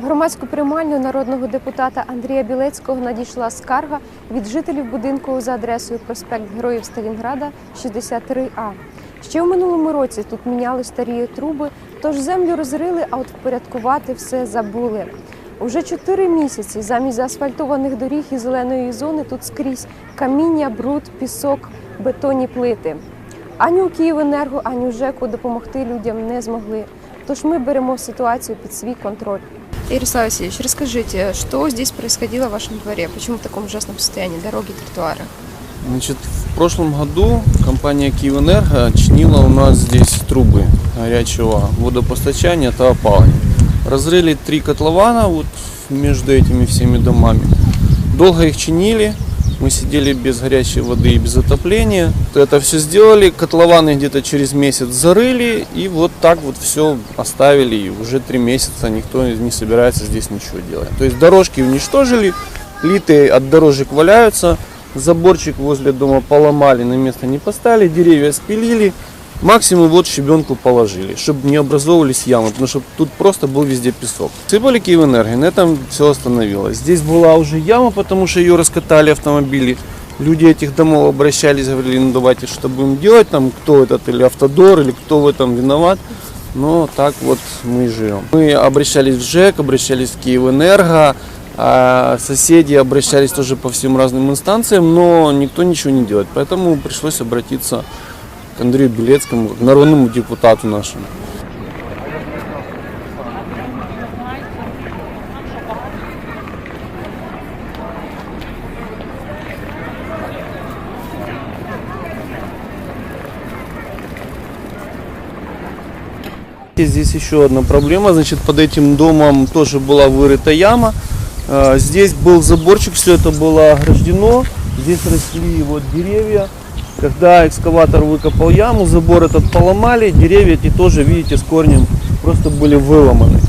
громадську приймальню народного депутата Андрія Білецького надійшла скарга від жителів будинку за адресою проспект Героїв Сталінграда, 63А. Ще в минулому році тут міняли старі труби, тож землю розрили, а от впорядкувати все забули. Уже чотири місяці замість заасфальтованих доріг і зеленої зони тут скрізь каміння, бруд, пісок, бетонні плити. Ані у Київенерго, ані у ЖЕКу допомогти людям не змогли. Тож ми беремо ситуацію під свій контроль. Ярослав Васильевич, расскажите, что здесь происходило в вашем дворе? Почему в таком ужасном состоянии дороги, тротуары? Значит, в прошлом году компания Киевэнерго чинила у нас здесь трубы горячего водопостачания, это опалывание. Разрыли три котлована вот между этими всеми домами. Долго их чинили, мы сидели без горячей воды и без отопления. Это все сделали, котлованы где-то через месяц зарыли и вот так вот все оставили. И уже три месяца никто не собирается здесь ничего делать. То есть дорожки уничтожили, плиты от дорожек валяются, заборчик возле дома поломали, на место не поставили, деревья спилили. Максимум вот щебенку положили, чтобы не образовывались ямы, потому что тут просто был везде песок. Сыпали Киевэнерго, на этом все остановилось. Здесь была уже яма, потому что ее раскатали автомобили. Люди этих домов обращались, говорили, ну давайте, что будем делать, там, кто этот, или автодор, или кто в этом виноват. Но так вот мы и живем. Мы обращались в ЖЭК, обращались в Киевэнерго, а соседи обращались тоже по всем разным инстанциям, но никто ничего не делает. Поэтому пришлось обратиться Белецкому, к народному депутату нашему. Здесь еще одна проблема, значит, под этим домом тоже была вырыта яма. А, Здесь был заборчик, все это было ограждено. Здесь росли вот деревья. Когда экскаватор выкопал яму, забор этот поломали, деревья эти тоже, видите, с корнем просто были выломаны.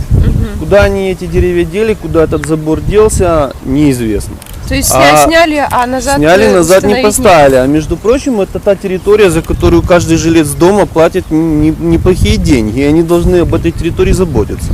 Куда они эти деревья дели, куда этот забор делся, неизвестно. То есть А, сняли, а назад Сняли, э, назад не поставили. А между прочим, это та территория, за которую каждый жилец дома платит не- неплохие деньги. И они должны об этой территории заботиться.